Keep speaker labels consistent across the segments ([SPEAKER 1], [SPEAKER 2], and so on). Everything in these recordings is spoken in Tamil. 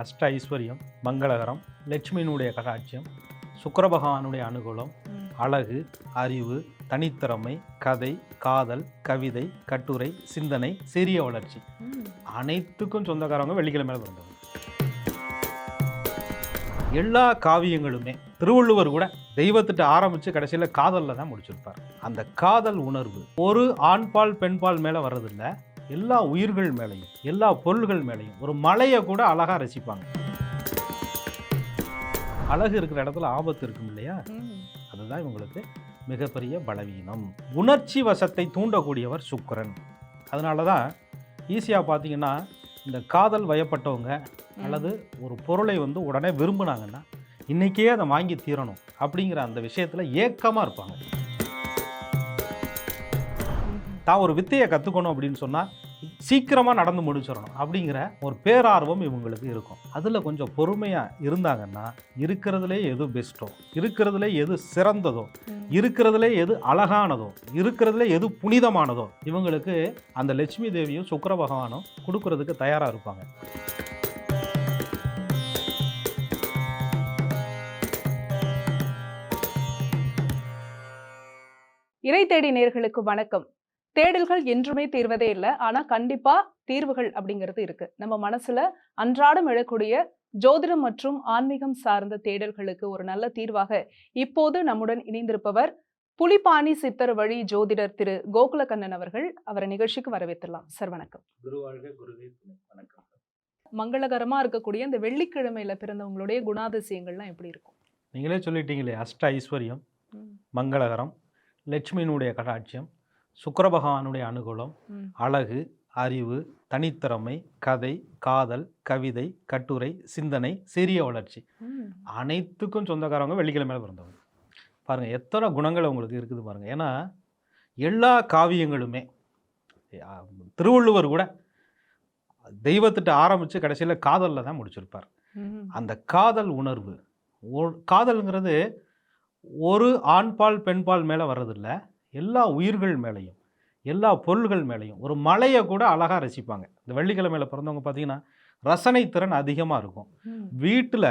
[SPEAKER 1] அஷ்ட ஐஸ்வர்யம் மங்களகரம் லட்சுமியினுடைய கடாட்சியம் சுக்கிர பகவானுடைய அனுகூலம் அழகு அறிவு தனித்திறமை கதை காதல் கவிதை கட்டுரை சிந்தனை சிறிய வளர்ச்சி. அனைத்துக்கும் சொந்தக்காரவங்க வெள்ளிக்கிழமை பிறந்தவங்க. எல்லா காவியங்களுமே திருவள்ளுவர் கூட தெய்வத்திட்ட ஆரம்பித்து கடைசியில் காதலில் தான் முடிச்சிருப்பார். அந்த காதல் உணர்வு ஒரு ஆண்பால் பெண்பால் மேலே வர்றதில்ல. எல்லா உயிர்கள் மேலேயும் எல்லா பொருள்கள் மேலேயும் ஒரு மலையை கூட அழகாக ரசிப்பாங்க. அழகு இருக்கிற இடத்துல ஆபத்து இருக்கும் இல்லையா? அதுதான் இவங்களுக்கு மிகப்பெரிய பலவீனம். உணர்ச்சி வசத்தை தூண்டக்கூடியவர் சுக்கிரன். அதனால தான் ஈஸியாக பார்த்தீங்கன்னா இந்த காதல் வயப்பட்டவங்க அல்லது ஒரு பொருளை வந்து உடனே விரும்புனாங்கன்னா இன்றைக்கே அதை வாங்கி தீரணும் அப்படிங்கிற அந்த விஷயத்தில் ஏக்கமாக இருப்பாங்க. தான் ஒரு வித்தையை கற்றுக்கணும் அப்படின்னு சொன்னால் சீக்கிரமாக நடந்து முடிச்சிடணும் அப்படிங்கிற ஒரு பேரார்வம் இவங்களுக்கு இருக்கும். அதில் கொஞ்சம் பொறுமையாக இருந்தாங்கன்னா இருக்கிறதுலே எது பெஸ்ட்டோ இருக்கிறதுலே எது சிறந்ததோ? இருக்கிறதுலே எது அழகானதோ? இருக்கிறதுலே எது புனிதமானதோ? இவங்களுக்கு அந்த லட்சுமி தேவியும் சுக்கிர பகவானும் கொடுக்கறதுக்கு தயாராக இருப்பாங்க.
[SPEAKER 2] இறை தேடி நேர்களுக்கு வணக்கம். தேடல்கள் என்றுமே தீர்வதே இல்லை. ஆனா கண்டிப்பா தீர்வுகள் அப்படிங்கிறது இருக்கு. நம்ம மனசுல அன்றாடம் எழக்கூடிய ஜோதிடம் மற்றும் ஆன்மீகம் சார்ந்த தேடல்களுக்கு ஒரு நல்ல தீர்வாக இப்போது நம்முடன் இணைந்திருப்பவர் புலிப்பாணி சித்தர் வழி ஜோதிடர் திரு கோகுலகண்ணன் அவர்கள். அவரை நிகழ்ச்சிக்கு வரவேற்றலாம் சார் வணக்கம்.
[SPEAKER 1] வணக்கம்.
[SPEAKER 2] மங்களகரமா இருக்கக்கூடிய இந்த வெள்ளிக்கிழமையில பிறந்தவங்களுடைய குணாதிசயங்கள்லாம் எப்படி இருக்கும்?
[SPEAKER 1] நீங்களே சொல்லிட்டீங்களே அஷ்ட ஐஸ்வர்யம் மங்களகரம் லட்சுமியினுடைய கடாட்சியம் சுக்கிர பகவானுடைய அனுகூலம். அழகு அறிவு தனித்திறமை கதை காதல் கவிதை கட்டுரை சிந்தனை சிறிய வளர்ச்சி. அனைத்துக்கும் சொந்தக்காரவங்க வெள்ளிக்கிழமையில பிறந்தவங்க பாருங்க எத்தனை குணங்கள் உங்களுக்கு இருக்குது பாருங்க ஏன்னா எல்லா காவியங்களுமே திருவள்ளுவர் கூட தெய்வத்திட்ட ஆரம்பித்து கடைசியில் காதலில் தான் முடிச்சிருப்பார். அந்த காதல் உணர்வு காதல்ங்கிறது ஒரு ஆண்பால் பெண்பால் மேலே வர்றதில்ல எல்லா உயிர்கள் மேலேயும் எல்லா பொருள்கள் மேலேயும் ஒரு மலையை கூட அழகாக ரசிப்பாங்க இந்த வெள்ளிக்கிழமையில பிறந்தவங்க பார்த்தீங்கன்னா ரசனை திறன் அதிகமாக இருக்கும். வீட்டில்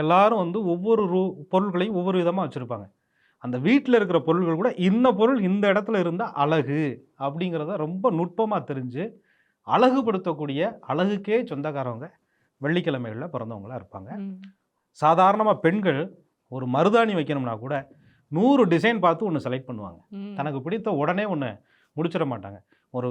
[SPEAKER 1] எல்லாரும் வந்து ஒவ்வொரு ரூ பொருள்களையும் ஒவ்வொரு விதமாக வச்சுருப்பாங்க அந்த வீட்டில் இருக்கிற பொருள்கள் கூட இந்த பொருள் இந்த இடத்துல இருந்தால் அழகு அப்படிங்கிறத ரொம்ப நுட்பமாக தெரிஞ்சு அழகுபடுத்தக்கூடிய அழகுக்கே சொந்தக்காரவங்க வெள்ளிக்கிழமைகளில் பிறந்தவங்களா இருப்பாங்க. சாதாரணமாக பெண்கள் ஒரு மருதாணி வைக்கணும்னா கூட நூறு டிசைன் பார்த்து ஒன்று செலக்ட் பண்ணுவாங்க. தனக்கு பிடித்த உடனே ஒன்று முடிச்சிட மாட்டாங்க. ஒரு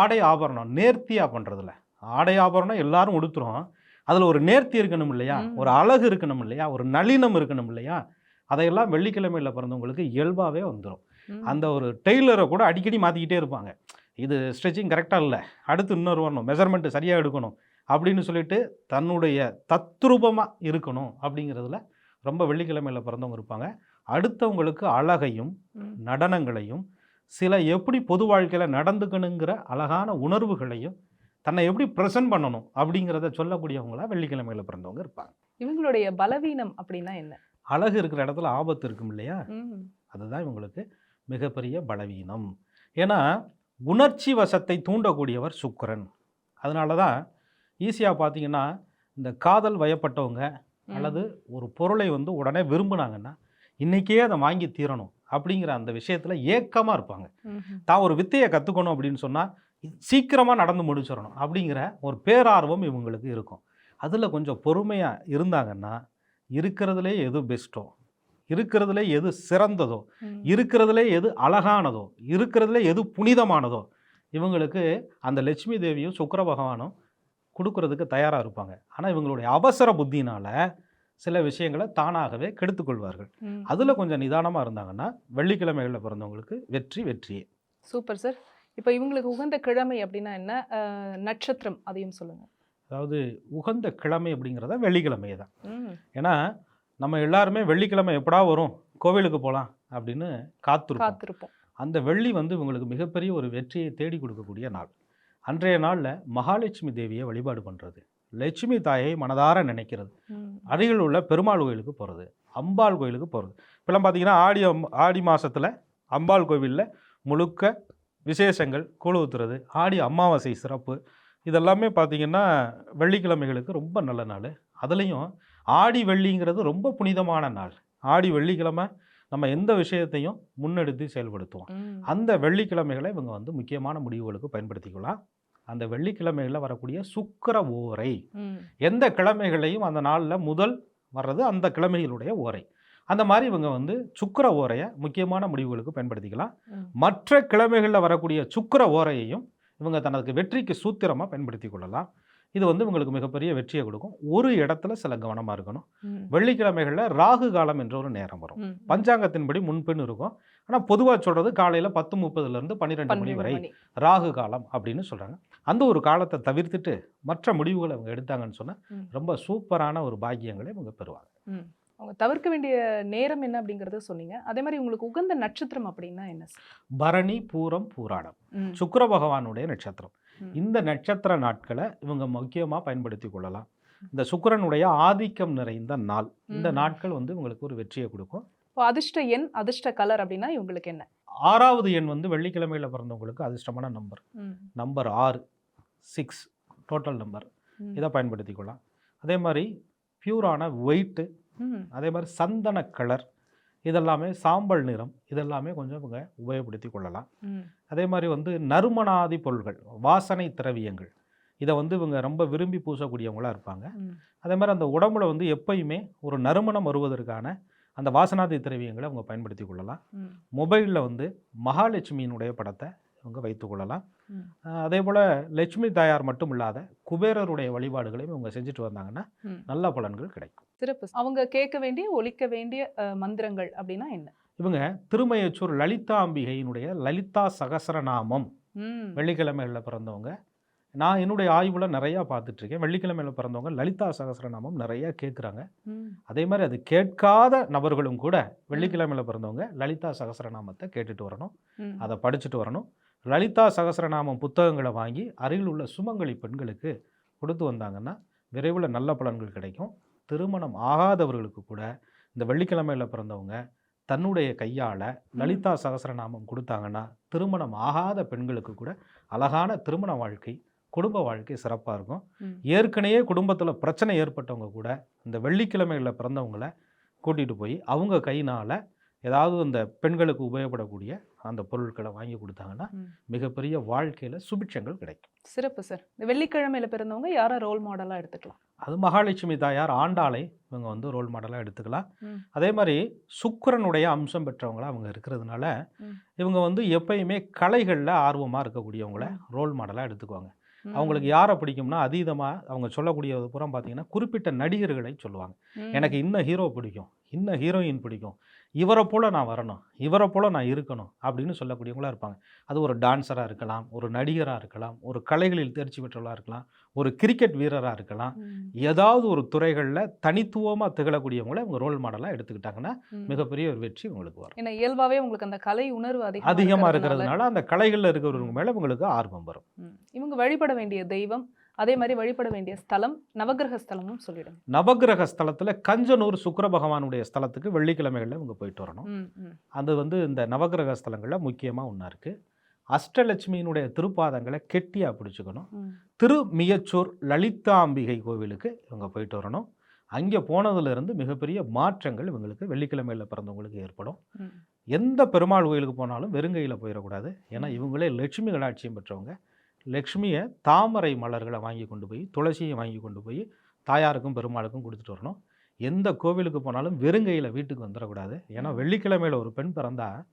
[SPEAKER 1] ஆடை ஆபரணம் நேர்த்தியாக பண்ணுறதுல ஆடை ஆபரணம் எல்லாரும் உடுத்துறோம். அதில் ஒரு நேர்த்தி இருக்கணும் இல்லையா. ஒரு அழகு இருக்கணும் இல்லையா? ஒரு நளினம் இருக்கணும் இல்லையா? அதையெல்லாம் வெள்ளிக்கிழமையில் பிறந்தவங்களுக்கு இயல்பாகவே வந்துடும். அந்த ஒரு டெய்லரை கூட அடிக்கடி மாற்றிக்கிட்டே இருப்பாங்க. இது ஸ்ட்ரெச்சிங் கரெக்டாக இல்லை. அடுத்து இன்னொரு வரணும். மெஷர்மெண்ட்டு சரியாக எடுக்கணும். அப்படின்னு சொல்லிட்டு தன்னுடைய தத்ரூபமாக இருக்கணும் அப்படிங்கிறதுல ரொம்ப வெள்ளிக்கிழமையில் பிறந்தவங்க இருப்பாங்க. அடுத்தவங்களுக்கு அழகையும். நடனங்களையும் சில எப்படி பொது வாழ்க்கையில் நடந்துக்கணுங்கிற அழகான உணர்வுகளையும் தன்னை எப்படி ப்ரெசென்ட் பண்ணணும் அப்படிங்கிறத சொல்லக்கூடியவங்களா வெள்ளிக்கிழமையில் பிறந்தவங்க இருப்பாங்க
[SPEAKER 2] இவங்களுடைய பலவீனம் அப்படின்னா என்ன
[SPEAKER 1] அழகு இருக்கிற இடத்துல ஆபத்து இருக்கும் இல்லையா. அதுதான் இவங்களுக்கு மிகப்பெரிய பலவீனம் ஏன்னா உணர்ச்சி வசத்தை தூண்டக்கூடியவர் சுக்கிரன் அதனால தான் ஈஸியாக பார்த்தீங்கன்னா இந்த காதல் வயப்பட்டவங்க. அல்லது ஒரு பொருளை வந்து உடனே விரும்புனாங்கன்னா இன்றைக்கே அதை வாங்கி தீரணும் அப்படிங்கிற அந்த விஷயத்தில் ஏக்கமாக இருப்பாங்க. தான் ஒரு வித்தையை கற்றுக்கணும் அப்படின்னு சொன்னால் சீக்கிரமாக நடந்து முடிச்சிடணும் அப்படிங்கிற ஒரு பேரார்வம் இவங்களுக்கு இருக்கும். அதில் கொஞ்சம் பொறுமையாக இருந்தாங்கன்னா இருக்கிறதுலே எது பெஸ்ட்டோ இருக்கிறதுலே எது சிறந்ததோ. இருக்கிறதுலே எது அழகானதோ? இருக்கிறதுலே எது புனிதமானதோ? இவங்களுக்கு அந்த லட்சுமி தேவியும் சுக்கிர பகவானும் கொடுக்கறதுக்கு தயாராக இருப்பாங்க. ஆனால் இவங்களுடைய அவசர புத்தினால சில விஷயங்களை தானாகவே கெடுத்துக்கொள்வார்கள். அதில் கொஞ்சம் நிதானமாக இருந்தாங்கன்னா வெள்ளிக்கிழமைகளில் பிறந்தவங்களுக்கு வெற்றி வெற்றியே.
[SPEAKER 2] Super sir. இப்போ இவங்களுக்கு உகந்த கிழமை அப்படின்னா என்ன? நட்சத்திரம் அதையும் சொல்லுங்க.
[SPEAKER 1] அதாவது உகந்த கிழமை அப்படிங்கிறத வெள்ளிக்கிழமையே தான். ஏன்னா நம்ம எல்லாருமே வெள்ளிக்கிழமை எப்படா வரும்? கோவிலுக்கு போகலாம் அப்படின்னு காத்திருப்போம்.
[SPEAKER 2] காத்திருப்போம்.
[SPEAKER 1] அந்த வெள்ளி வந்து இவங்களுக்கு மிகப்பெரிய ஒரு வெற்றியை தேடி கொடுக்கக்கூடிய நாள். அன்றைய நாளில் மகாலட்சுமி தேவியை வழிபாடு பண்ணுறது லட்சுமி தாயை மனதார நினைக்கிறது. அருகில் உள்ள பெருமாள் கோயிலுக்கு போகிறது அம்பாள் கோயிலுக்கு போகிறது இப்போலாம் பார்த்தீங்கன்னா ஆடி அம் ஆடி மாதத்தில் அம்பாள் கோவிலில் முழுக்க விசேஷங்கள் கூழ் ஆடி அமாவாசை சிறப்பு. இதெல்லாமே பார்த்தீங்கன்னா வெள்ளிக்கிழமைகளுக்கு ரொம்ப நல்ல நாள். அதுலேயும் ஆடி வெள்ளிங்கிறது ரொம்ப புனிதமான நாள். ஆடி வெள்ளிக்கிழமை நம்ம எந்த விஷயத்தையும் முன்னெடுத்து செயல்படுத்துவோம். அந்த வெள்ளிக்கிழமைகளை இவங்க வந்து முக்கியமான முடிவுகளுக்கு பயன்படுத்திக்கலாம் அந்த வெள்ளிக்கிழமைகளில் வரக்கூடிய சுக்கிர ஓரை. எந்த கிழமைகளையும் அந்த நாளில் முதல் வர்றது அந்த கிழமைகளுடைய ஓரை அந்த மாதிரி இவங்க வந்து சுக்கிர ஓரையை முக்கியமான முடிவுகளுக்கு பயன்படுத்திக்கலாம். மற்ற கிழமைகளில் வரக்கூடிய சுக்கிர ஓரையையும் இவங்க தனக்கு வெற்றிக்கு சூத்திரமாக பயன்படுத்தி கொள்ளலாம் இது வந்து இவங்களுக்கு மிகப்பெரிய வெற்றியை கொடுக்கும் ஒரு இடத்துல சில கவனமாக இருக்கணும். வெள்ளிக்கிழமைகளில் ராகு காலம் என்ற ஒரு நேரம் வரும். பஞ்சாங்கத்தின்படி முன்பின் இருக்கும் ஆனால் பொதுவாக சொல்கிறது காலையில் பத்து முப்பதுலேருந்து பன்னிரெண்டு மணி வரை. ராகு காலம் அப்படின்னு சொல்கிறாங்க அந்த ஒரு காலத்தை தவிர்த்துட்டு மற்ற முடிவுகளை அவங்க எடுத்தாங்கன்னு சொன்னால். ரொம்ப சூப்பரான ஒரு பாக்கியங்களை இவங்க பெறுவாங்க.
[SPEAKER 2] அவங்க தவிர்க்க வேண்டிய நேரம் என்ன அப்படிங்கறத சொன்னீங்க அதே மாதிரி உங்களுக்கு உகந்த நட்சத்திரம் அப்படின்னா என்ன
[SPEAKER 1] பரணி பூரம் பூராடம். சுக்கிர பகவானுடைய நட்சத்திரம். இந்த நட்சத்திர நாட்களை இவங்க முக்கியமாக பயன்படுத்தி கொள்ளலாம் இந்த சுக்கிரனுடைய ஆதிக்கம் நிறைந்த நாள் இந்த. நாட்கள் வந்து உங்களுக்கு ஒரு வெற்றியை கொடுக்கும்
[SPEAKER 2] இப்போ அதிர்ஷ்ட எண் அதிர்ஷ்ட கலர் அப்படின்னா இவங்களுக்கு என்ன
[SPEAKER 1] ஆறாவது எண் வந்து வெள்ளிக்கிழமையில் பிறந்தவங்களுக்கு அதிர்ஷ்டமான நம்பர். நம்பர் ஆறு சிக்ஸ் டோட்டல் நம்பர். இதை பயன்படுத்திக்கொள்ளலாம் அதே மாதிரி பியூரான ஒயிட்டு. அதே மாதிரி சந்தன கலர் இதெல்லாமே சாம்பல் நிறம் இதெல்லாமே கொஞ்சம் இவங்க உபயோகப்படுத்தி கொள்ளலாம். அதே மாதிரி வந்து நறுமணாதி பொருள்கள் வாசனை திரவியங்கள் இதை வந்து இவங்க ரொம்ப விரும்பி பூசக்கூடியவங்களா இருப்பாங்க. அதே மாதிரி அந்த உடம்புல வந்து எப்பயுமே ஒரு நறுமணம் வருவதற்கான அந்த வாசனாதி திரவியங்களை அவங்க பயன்படுத்தி கொள்ளலாம். மொபைலில் வந்து மகாலட்சுமியினுடைய படத்தை இவங்க வைத்து கொள்ளலாம்.
[SPEAKER 2] ம்.
[SPEAKER 1] அஹ் அதே போல் லட்சுமி தாயார் மட்டும் இல்லாத குபேரருடைய வழிபாடுகளையும் இவங்க செஞ்சுட்டு வந்தாங்கன்னா. நல்ல பலன்கள் கிடைக்கும்.
[SPEAKER 2] சிறப்பு. அவங்க கேட்க வேண்டிய ஒலிக்க வேண்டிய மந்திரங்கள் அப்படின்னா என்ன?
[SPEAKER 1] இவங்க திருமயச்சூர் லலிதாம்பிகையினுடைய லலிதா சகசரநாமம். வெள்ளிக்கிழமைகளில் பிறந்தவங்க. நான் என்னுடைய ஆய்வில் நிறையா பார்த்துட்ருக்கேன். வெள்ளிக்கிழமையில் பிறந்தவங்க லலிதா சகசரநாமம் நிறையா கேட்குறாங்க. அதே மாதிரி அது கேட்காத நபர்களும் கூட வெள்ளிக்கிழமையில் பிறந்தவங்க லலிதா சகசரநாமத்தை கேட்டுட்டு வரணும். அதை படிச்சுட்டு வரணும். லலிதா சகசரநாமம் புத்தகங்களை வாங்கி அருகில் உள்ள சுமங்கலி பெண்களுக்கு கொடுத்து வந்தாங்கன்னா விரைவில் நல்ல பலன்கள் கிடைக்கும். திருமணம் ஆகாதவர்களுக்கு கூட இந்த வெள்ளிக்கிழமையில் பிறந்தவங்க தன்னுடைய கையால் லலிதா சகசரநாமம் கொடுத்தாங்கன்னா திருமணம் ஆகாத பெண்களுக்கு கூட அழகான திருமண வாழ்க்கை குடும்ப வாழ்க்கை சிறப்பாக இருக்கும். ஏற்கனவே குடும்பத்தில் பிரச்சனை ஏற்பட்டவங்க கூட இந்த வெள்ளிக்கிழமைகளில் பிறந்தவங்கள கூட்டிகிட்டு போய் அவங்க கையினால் ஏதாவது இந்த பெண்களுக்கு உபயோகப்படக்கூடிய அந்த பொருட்களை வாங்கி கொடுத்தாங்கன்னா. மிகப்பெரிய வாழ்க்கையில் சுபிட்சங்கள் கிடைக்கும்
[SPEAKER 2] சிறப்பு சார் இந்த வெள்ளிக்கிழமையில பிறந்தவங்க யாரை ரோல் மாடலா எடுத்துக்கலாம்
[SPEAKER 1] அது மகாலட்சுமி தாயார் ஆண்டாளை இவங்க வந்து ரோல் மாடலாக எடுத்துக்கலாம். அதே மாதிரி சுக்கிரனுடைய அம்சம் பெற்றவங்களா அவங்க இருக்கிறதுனால. இவங்க வந்து எப்பயுமே கலைகளில் ஆர்வமாக இருக்கக்கூடியவங்கள. ரோல் மாடலாக எடுத்துக்குவாங்க. அவங்களுக்கு யாரை பிடிக்கும்னா அதீதமாக அவங்க சொல்லக்கூடியது பூரா பார்த்தீங்கன்னா குறிப்பிட்ட நடிகர்களை சொல்லுவாங்க. எனக்கு இன்ன ஹீரோ பிடிக்கும் இன்ன ஹீரோயின் பிடிக்கும் இவரை போல் நான் வரணும் இவரை போல் நான் இருக்கணும் அப்படின்னு சொல்லக்கூடியவங்களா இருப்பாங்க அது ஒரு டான்ஸராக இருக்கலாம் ஒரு நடிகராக இருக்கலாம் ஒரு கலைகளில் தேர்ச்சி பெற்றவர்களாக இருக்கலாம் ஒரு கிரிக்கெட் வீரராக இருக்கலாம். ஏதாவது ஒரு துறைகளில் தனித்துவமாக திகழக்கூடியவங்கள இவங்க ரோல் மாடலாக எடுத்துக்கிட்டாங்கன்னா. மிகப்பெரிய ஒரு வெற்றி உங்களுக்கு வரும்
[SPEAKER 2] ஏன்னா இயல்பாவே உங்களுக்கு அந்த கலை உணர்வு அதிகமா
[SPEAKER 1] அதிகமாக
[SPEAKER 2] இருக்கிறதுனால,
[SPEAKER 1] அந்த கலைகளில் இருக்கிறவங்க மேலே உங்களுக்கு ஆர்வம் வரும்.
[SPEAKER 2] இவங்க வழிபட வேண்டிய தெய்வம் அதே மாதிரி வழிபட வேண்டிய ஸ்தலம் நவகிரக ஸ்தலமும் சொல்லிடுங்க.
[SPEAKER 1] நவக்கிரக ஸ்தலத்தில் கஞ்சனூர் சுக்கிர பகவானுடைய ஸ்தலத்துக்கு வெள்ளிக்கிழமைகளில் இவங்க போயிட்டு வரணும். அது வந்து இந்த நவக்கிரக ஸ்தலங்களில் முக்கியமாக ஒன்றா இருக்குது அஷ்டலட்சுமியினுடைய திருப்பாதங்களை கெட்டியாக பிடிச்சிக்கணும். திருமியச்சூர் லலிதாம்பிகை கோவிலுக்கு இவங்க போயிட்டு வரணும். அங்கே போனதுலேருந்து மிகப்பெரிய மாற்றங்கள் இவங்களுக்கு வெள்ளிக்கிழமையில் பிறந்தவங்களுக்கு ஏற்படும். எந்த பெருமாள் கோயிலுக்கு போனாலும் வெறுங்கையில் போயிடக்கூடாது. ஏன்னா இவங்களே லட்சுமி கடாட்சியம் பெற்றவங்க. லக்ஷ்மியை தாமரை மலர்களை வாங்கி கொண்டு போய் துளசியை வாங்கி கொண்டு போய் தாயாருக்கும் பெருமாளுக்கும் கொடுத்துட்டு வரணும். எந்த கோவிலுக்கு போனாலும் வெறுங்கையில் வீட்டுக்கு வந்துடக்கூடாது. ஏன்னா. வெள்ளிக்கிழமையில் ஒரு பெண் பிறந்தா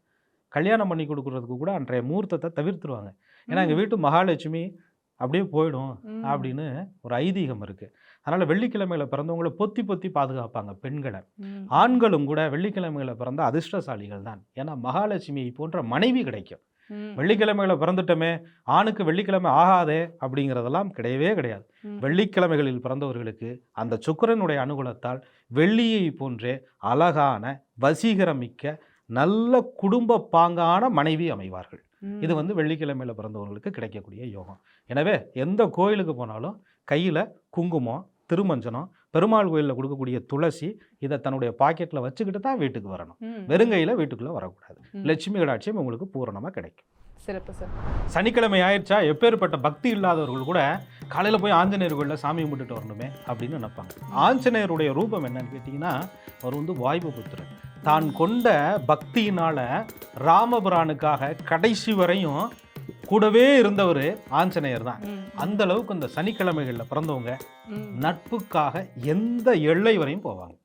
[SPEAKER 1] கல்யாணம் பண்ணி கொடுக்குறதுக்கு கூட அன்றைய முகூர்த்தத்தை தவிர்த்துருவாங்க. ஏன்னா எங்கள் வீட்டு மகாலட்சுமி அப்படியே போயிடும். அப்படின்னு ஒரு ஐதீகம் இருக்குது அதனால் வெள்ளிக்கிழமையில் பிறந்தவங்களை பொத்தி பொத்தி பாதுகாப்பாங்க பெண்களை. ஆண்களும் கூட வெள்ளிக்கிழமையில பிறந்த அதிர்ஷ்டசாலிகள் தான் ஏன்னா மகாலட்சுமியை போன்ற மனைவி கிடைக்கும்.
[SPEAKER 2] ம்.
[SPEAKER 1] வெள்ளிக்கிழமையில பிறந்துட்டோமே ஆணுக்கு வெள்ளிக்கிழமை ஆகாதே அப்படிங்கிறதெல்லாம் கிடையவே கிடையாது. வெள்ளிக்கிழமைகளில் பிறந்தவர்களுக்கு அந்த சுக்கிரனுடைய அனுகூலத்தால் வெள்ளியை போன்றே அழகான வசீகரமிக்க நல்ல குடும்ப பாங்கான மனைவி அமைவார்கள். இது வந்து வெள்ளிக்கிழமையில பிறந்தவர்களுக்கு கிடைக்கக்கூடிய யோகம் எனவே எந்த கோயிலுக்கு போனாலும் கையில் குங்குமம் திருமஞ்சனம் பெருமாள் கோயிலில் கொடுக்கக்கூடிய துளசி இதை தன்னுடைய பாக்கெட்டில் வச்சுக்கிட்டு தான் வீட்டுக்கு வரணும். வெறுங்கையில் வீட்டுக்குள்ளே வரக்கூடாது. லட்சுமி கடாட்சியம் உங்களுக்கு பூரணமாக கிடைக்கும்.
[SPEAKER 2] சிறப்பு சார்.
[SPEAKER 1] சனிக்கிழமை ஆயிடுச்சா எப்பேற்பட்ட பக்தி இல்லாதவர்கள் கூட காலையில் போய் ஆஞ்சநேயர் கோயிலில் சாமி கும்பிட்டுட்டு வரணுமே அப்படின்னு நினைப்பாங்க. ஆஞ்சநேயருடைய ரூபம் என்னன்னு கேட்டிங்கன்னா அவர் வந்து வாய்வு புத்திரர். தான் கொண்ட பக்தியினால ராமபிரானுக்காக கடைசி வரையும் கூடவே இருந்தவர் ஆஞ்சநேயர் தான். அந்த அளவுக்கு இந்த சனிக்கிழமைகளில் பிறந்தவங்க. நட்புக்காக எந்த எல்லை வரையும் போவாங்க.